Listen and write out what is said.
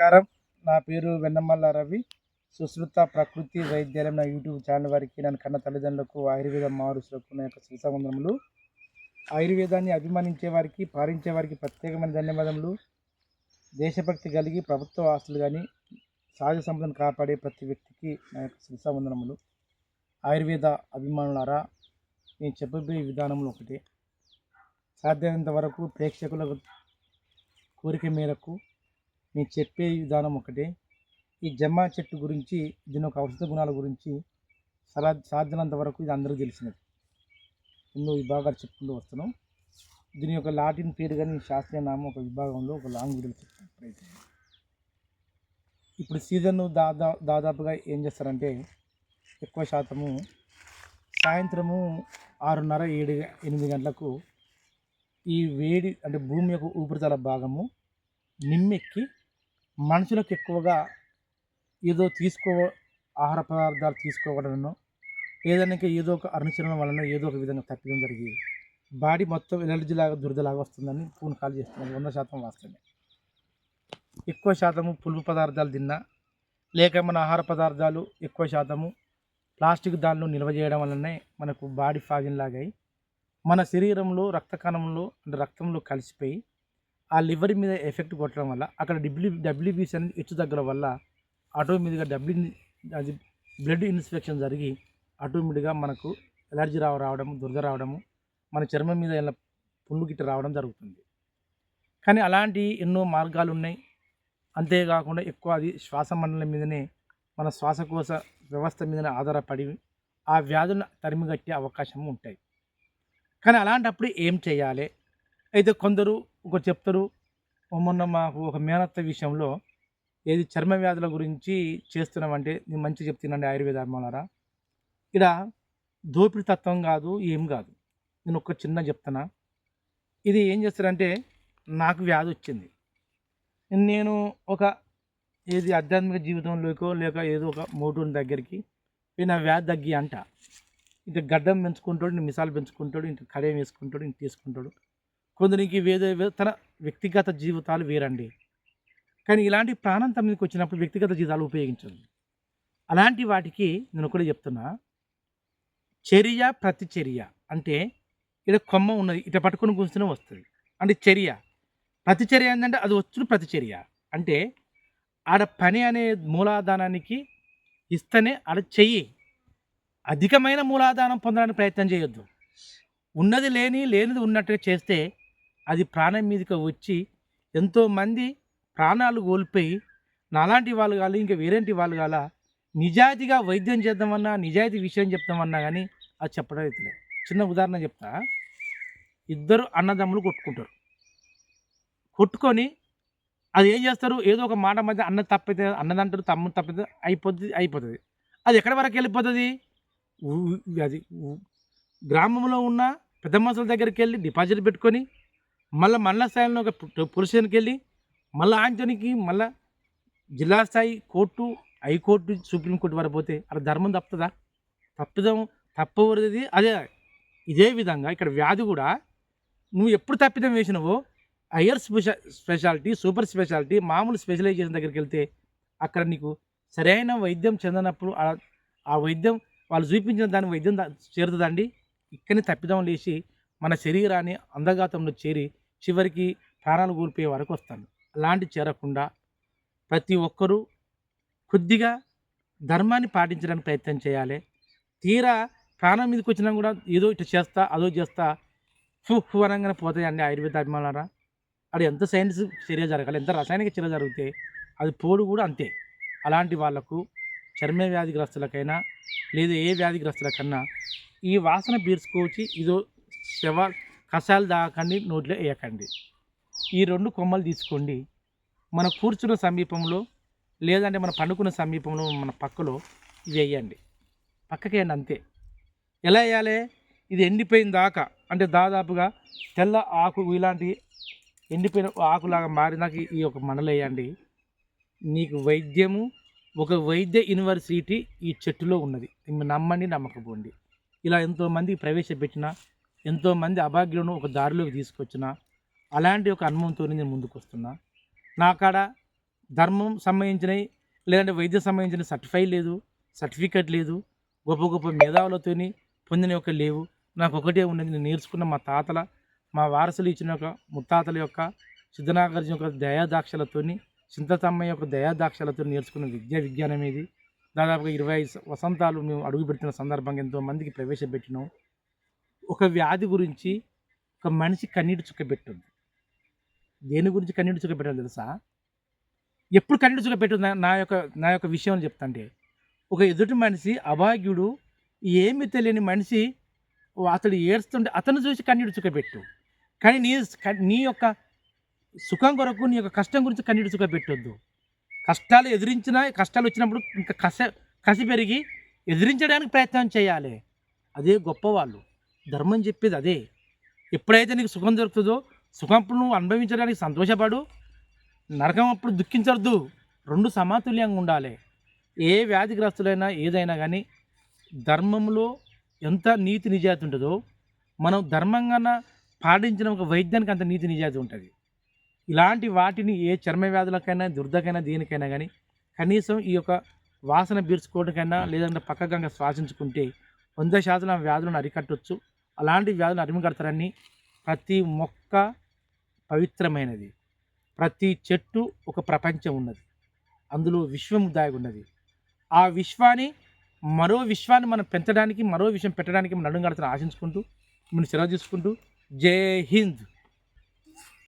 నమస్కారం. నా పేరు వెన్నమల్ల రవి. సుశ్రుత ప్రకృతి వైద్యాలయం నా యూట్యూబ్ ఛానల్ వారికి నన్ను కన్న తల్లిదండ్రులకు ఆయుర్వేద మారుసులకు నా యొక్క శివసంబంధములు ఆయుర్వేదాన్ని అభిమానించే వారికి పాలించే వారికి ప్రత్యేకమైన ధన్యవాదములు. దేశభక్తి కలిగి ప్రభుత్వ ఆస్తులు కానీ సహజ సంపదను కాపాడే ప్రతి వ్యక్తికి నా యొక్క శివసంబంధనములు ఆయుర్వేద అభిమానులారా నేను చెప్పబోయే విధానంలో ఒకటి. సాధ్యమైనంత వరకు ప్రేక్షకుల కోరిక మేరకు నేను చెప్పే విధానం ఒకటే. ఈ జమ్మా చెట్టు గురించి దీని యొక్క ఔషధ గుణాల గురించి సలా సాధ్యమైనంత వరకు ఇది అందరికీ తెలిసినది. ఎన్నో విభాగాలు చెప్పుకుంటూ వస్తున్నాం. దీని యొక్క లాటిన్ పేరు కానీ శాస్త్రీయ నామం ఒక విభాగంలో ఒక లాంగ్ వీడియో చెప్పే ప్రయత్నం ఇప్పుడు సీజన్ దాదా దాదాపుగా ఏం చేస్తారంటే ఎక్కువ శాతము సాయంత్రము ఆరున్నర ఏడు ఎనిమిది గంటలకు ఈ వేడి అంటే భూమి యొక్క ఉపరితల భాగము నిమ్మెక్కి మనుషులకు ఎక్కువగా ఏదో తీసుకో ఆహార పదార్థాలు తీసుకోవడనో ఏదైనా ఏదో ఒక అనుసరణ వలన ఏదో ఒక విధంగా తప్పిదం జరిగి బాడీ మొత్తం ఎలర్జీ లాగా దురదలాగా వస్తుందని ఫోన్ కాల్ చేస్తున్నాను వంద శాతం వాస్తవమే. ఎక్కువ శాతము పులుపు పదార్థాలు తిన్నా లేక మన ఆహార పదార్థాలు ఎక్కువ శాతము ప్లాస్టిక్ దానిలో నిల్వ చేయడం వల్లనే మనకు బాడీ ఫాగిన్ లాగాయి. మన శరీరంలో రక్త కణంలో అంటే రక్తంలో కలిసిపోయి ఆ లివర్ మీద ఎఫెక్ట్ కొట్టడం వల్ల అక్కడ డబ్ల్యూ డబ్ల్యూబీసీ అనేది హెచ్చు తగ్గడం వల్ల ఆటోమేటిక్గా డబ్ల్యూ అది బ్లడ్ ఇన్స్పెక్షన్ జరిగి ఆటోమేటిక్గా మనకు ఎలర్జీ రావ రావడం దురద రావడము మన చర్మం మీద ఇలా పుండు గిట్ట రావడం జరుగుతుంది. కానీ అలాంటి ఎన్నో మార్గాలు ఉన్నాయి. అంతేకాకుండా ఎక్కువ అది శ్వాస మండలం మీదనే మన శ్వాసకోశ వ్యవస్థ మీదనే ఆధారపడి ఆ వ్యాధులను తరిమిగట్టే అవకాశం ఉంటాయి. కానీ అలాంటప్పుడు ఏం చేయాలి? అయితే కొందరు ఒకటి చెప్తారు మొన్న మాకు ఒక మేనత్త విషయంలో ఏది చర్మ వ్యాధుల గురించి చేస్తున్నామంటే నేను మంచి చెప్తున్నాండి ఆయుర్వేద అమ్మాలారా ఇక్కడ దోపిడి తత్వం కాదు ఏం కాదు. నేను ఒక చిన్న చెప్తున్నా. ఇది ఏం చేస్తారంటే నాకు వ్యాధి వచ్చింది. నేను ఒక ఏది ఆధ్యాత్మిక జీవితంలోకో లేక ఏదో ఒక మోటుని దగ్గరికి నా వ్యాధి తగ్గి అంట. ఇంక గడ్డం పెంచుకుంటాడు ఇంక మిసాలు పెంచుకుంటాడు ఇంక కడియం వేసుకుంటాడు ఇంక తీసుకుంటాడు. కొందరికి వేరే తన వ్యక్తిగత జీవితాలు వేరండి. కానీ ఇలాంటి ప్రాణం తమకి వచ్చినప్పుడు వ్యక్తిగత జీవితాలు ఉపయోగించండి. అలాంటి వాటికి నేను కూడా చెప్తున్నా. చర్య ప్రతిచర్య అంటే ఇక్కడ కొమ్మ ఉన్నది ఇట పట్టుకొని కూర్చునే వస్తుంది. అంటే చర్య. ప్రతిచర్య ఏంటంటే అది వచ్చుడు ప్రతిచర్య. అంటే ఆడ పని అనే మూలాధానానికి ఇస్తేనే ఆడ చెయ్యి. అధికమైన మూలాధానం పొందడానికి ప్రయత్నం చేయొద్దు. ఉన్నది లేని లేనిది ఉన్నట్టుగా చేస్తే అది ప్రాణం మీదకి వచ్చి ఎంతోమంది ప్రాణాలు కోల్పోయి నాలాంటి వాళ్ళు కాదు ఇంకా వేరేంటి వాళ్ళు కాల నిజాయితీగా వైద్యం చేద్దామన్నా నిజాయితీ విషయం చెప్తామన్నా కానీ అది చెప్పడం అయితే చిన్న ఉదాహరణ చెప్తా. ఇద్దరు అన్నదమ్ములు కొట్టుకుంటారు. కొట్టుకొని అది ఏం చేస్తారు? ఏదో ఒక మాట మధ్య అన్న తప్పితే అన్నదంటారు తమ్ముడు తప్పితే అయిపోతుంది అయిపోతుంది. అది ఎక్కడి వరకు వెళ్ళిపోతుంది? అది గ్రామంలో ఉన్న పెద్ద మనుషుల దగ్గరికి వెళ్ళి డిపాజిట్ పెట్టుకొని మళ్ళీ మండల స్థాయిలో ఒక పు- పొజిషన్కి వెళ్ళి మళ్ళీ ఆంటోనికి మళ్ళీ జిల్లా స్థాయి కోర్టు హైకోర్టు సుప్రీంకోర్టు వరకు పోతే అక్కడ ధర్మం తప్పుతుందా? తప్పిదం తప్పవరిది అదే ఇదే విధంగా ఇక్కడ వ్యాధి కూడా నువ్వు ఎప్పుడు తప్పిదం వేసినావో higher speciality speciality super speciality మామూలు స్పెషలైజేషన్ దగ్గరికి వెళ్తే అక్కడ నీకు సరైన వైద్యం చెందనప్పుడు ఆ- ఆ వైద్యం వాళ్ళు చూపించిన దాని వైద్యం చేరుతుందండి ఇక్కడనే తప్పిదం లేచి మన శరీరాన్ని అందఘాతంలో చేరి చివరికి ప్రాణాలు కోల్పోయే వరకు వస్తాను. అలాంటి చేరకుండా ప్రతి ఒక్కరూ కొద్దిగా ధర్మాన్ని పాటించడానికి ప్రయత్నం చేయాలి. తీరా ప్రాణం మీదకి వచ్చినా కూడా ఏదో ఇటు చేస్తా అదో చేస్తా ఫు ఫు అనగానే పోతాయండి ఆయుర్వేద అభిమానారా అది ఎంత సైన్స్ చర్య జరగాలి ఎంత రసాయనిక చర్య జరిగితే అది పోడు కూడా అంతే. అలాంటి వాళ్ళకు చర్మ వ్యాధిగ్రస్తులకైనా లేదా ఏ వ్యాధిగ్రస్తులకన్నా ఈ వాసన పీర్చుకోవచ్చి ఇదో శవ కషాయాలు దాకండి నోట్లో వేయకండి. ఈ రెండు కొమ్మలు తీసుకోండి. మన కూర్చున్న సమీపంలో లేదంటే మన పండుకున్న సమీపంలో మన పక్కలో ఇవి వేయండి. పక్కకేయండి అంతే. ఎలా వేయాలి? ఇది ఎండిపోయిన దాకా అంటే దాదాపుగా తెల్ల ఆకు ఇలాంటి ఎండిపోయిన ఆకులాగా మారినాక ఈ ఒక మండలేయండి నీకు వైద్యము ఒక వైద్య యూనివర్సిటీ ఈ చెట్టులో ఉన్నది. నమ్మండి నమ్మకపోండి. ఇలా ఎంతోమంది ప్రవేశపెట్టిన ఎంతోమంది అభాగ్యులను ఒక దారిలోకి తీసుకొచ్చిన అలాంటి ఒక అనుభవంతో నేను ముందుకు వస్తున్నా నా కాడ ధర్మం సంబంధించినవి లేదంటే వైద్యం సంబంధించిన సర్టిఫై లేదు సర్టిఫికేట్ లేదు గొప్ప గొప్ప మేధావులతోని పొందిన యొక్క లేవు. నాకు ఒకటే ఉన్నది నేను నేర్చుకున్న మా తాతల మా వారసులు ఇచ్చిన యొక్క ముత్తాతల యొక్క సిద్ధనాగార్జున యొక్క దయాదాక్షలతోని చింతతమ్మ యొక్క దయాదాక్షలతో నేర్చుకున్న విద్యా విజ్ఞానం ఇది దాదాపుగా ఇరవై ఐదు వసంతాలు మేము అడుగుపెడుతున్న సందర్భంగా ఎంతో మందికి ప్రవేశపెట్టినాం. ఒక వ్యాధి గురించి ఒక మనిషి కన్నీటి చుక్క దేని గురించి కన్నీటి చుక్కబెట్టాలి తెలుసా? ఎప్పుడు కన్నీటి చుక్కబెట్టింది నా- యొక్క నా యొక్క విషయం చెప్తాంటే ఒక ఎదుటి మనిషి అభాగ్యుడు ఏమి తెలియని మనిషి అతడు ఏడుస్తుంటే అతను చూసి కన్నీటి చుక్కబెట్టు. కానీ నీ నీ యొక్క సుఖం కొరకు నీ యొక్క కష్టం గురించి కన్నీటి చుక్కబెట్టొద్దు. కష్టాలు ఎదిరించినా కష్టాలు వచ్చినప్పుడు ఇంకా కస కసి పెరిగి ఎదిరించడానికి ప్రయత్నం చేయాలి. అదే గొప్పవాళ్ళు. ధర్మం చెప్పేది అదే. ఎప్పుడైతే నీకు సుఖం దొరుకుతుందో సుఖం అప్పుడు నువ్వు అనుభవించడానికి సంతోషపడు. నరకం అప్పుడు దుఃఖించవద్దు రెండు సమతుల్యంగా ఉండాలి. ఏ వ్యాధిగ్రస్తులైనా ఏదైనా కానీ ధర్మంలో ఎంత నీతి నిజాయితీ ఉంటుందో మనం ధర్మంగా పాటించిన ఒక వైద్యానికి అంత నీతి నిజాయితీ ఉంటుంది. ఇలాంటి వాటిని ఏ చర్మ వ్యాధులకైనా దుర్దకైనా దేనికైనా కానీ కనీసం ఈ యొక్క వాసన పీల్చుకోవడానికైనా లేదంటే పక్కగా శ్వాసించుకుంటే వంద శాతం ఆ వ్యాధులను అరికట్టవచ్చు అలాంటి వ్యాధులు అరిమికడతారని ప్రతి మొక్క పవిత్రమైనది. ప్రతి చెట్టు ఒక ప్రపంచం ఉన్నది. అందులో విశ్వం దాగి ఉన్నది. ఆ విశ్వాన్ని మరో విశ్వాన్ని మనం పెంచడానికి మరో విషయం పెట్టడానికి మనం నడుం ఆశించుకుంటూ మనం సెలవు తీసుకుంటూ జై హింద్!